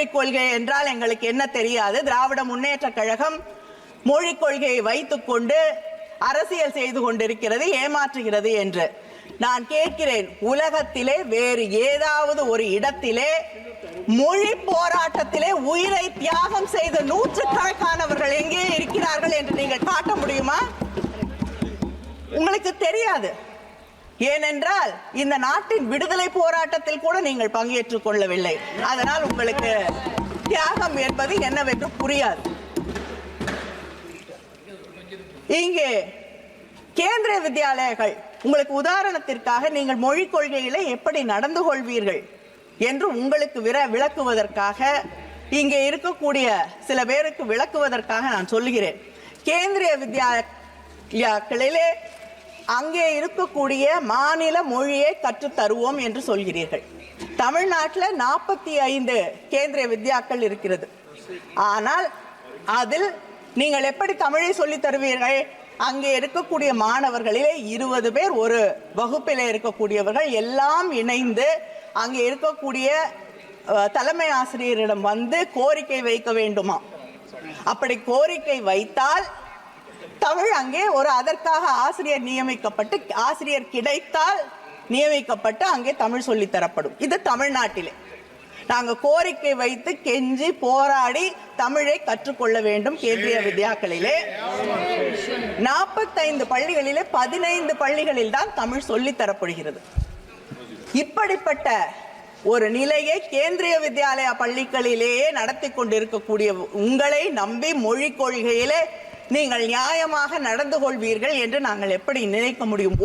மொழிக் கொள்கை என்றால் எங்களுக்கு என்ன தெரியாது. திராவிட முன்னேற்ற கழகம் மொழிக் கொள்கையை வைத்துக்கொண்டு அரசியல் செய்து கொண்டிருக்கிறது ஏமாற்றுகிறது என்று. நான் கேட்கிறேன் உலகத்திலே வேறு ஏதாவது ஒரு இடத்திலே மொழி போராட்டத்திலே உயிரை தியாகம் செய்த நூற்றுக்கணக்கானவர்கள் எங்கே இருக்கிறார்கள் என்று நீங்கள் காட்ட முடியுமா? உங்களுக்கு தெரியாது. ஏனென்றால் இந்த நாட்டின் விடுதலை போராட்டத்தில் கூட நீங்கள் பங்கேற்றுக் கொள்ளவில்லை. அதனால் உங்களுக்கு தியாகம் என்பது என்னவென்று புரியாது. இங்கே கேந்திர வித்யாலயங்கள் உங்களுக்கு உதாரணத்திற்காக நீங்கள் மொழிக் கொள்கையில எப்படி நடந்து கொள்வீர்கள் என்று உங்களுக்கு விர விளக்குவதற்காக இங்கே இருக்கக்கூடிய சில பேருக்கு விளக்குவதற்காக நான் சொல்லுகிறேன். கேந்திரிய வித்யாலயங்களிலே அங்கே இருக்கக்கூடிய மாநில மொழியை கற்றுத் தருவோம் என்று சொல்கிறீர்கள். தமிழ்நாட்டில் நாற்பத்தி ஐந்து கேந்திரிய வித்யாக்கள் இருக்கிறது. ஆனால் அதில் நீங்கள் எப்படி தமிழை சொல்லித் தருவீர்கள்? அங்கே இருக்கக்கூடிய மாணவர்களிலே இருபது பேர் ஒரு வகுப்பிலே இருக்கக்கூடியவர்கள் எல்லாம் இணைந்து அங்கே இருக்கக்கூடிய தலைமை ஆசிரியரிடம் வந்து கோரிக்கை வைக்க வேண்டுமா? அப்படி கோரிக்கை வைத்தால் தமிழ் அங்கே ஒரு அதற்காக ஆசிரியர் நியமிக்கப்பட்டு ஆசிரியர் கிடைத்தால் நியமிக்கப்பட்டு அங்கே தமிழ் சொல்லித்தரப்படும் இது தமிழ்நாட்டிலே. நாங்க கோரிக்கை வைத்து கெஞ்சி போராடி தமிழை கற்றுக்கொள்ள வேண்டும் கேந்திரிய வித்யாக்களிலே. நாற்பத்தைந்து பள்ளிகளிலே பதினைந்து பள்ளிகளில் தான் தமிழ் சொல்லித்தரப்படுகிறது இப்படிப்பட்ட ஒரு நிலையை கேந்திரிய வித்யாலயா பள்ளிகளிலேயே நடத்தி கொண்டிருக்கக்கூடிய உங்களை நம்பி மொழிக் கொள்கையிலே நீங்கள் நியாயமாக நடந்து கொள்வீர்கள் என்று நாங்கள் எப்படி நினைக்க முடியும்?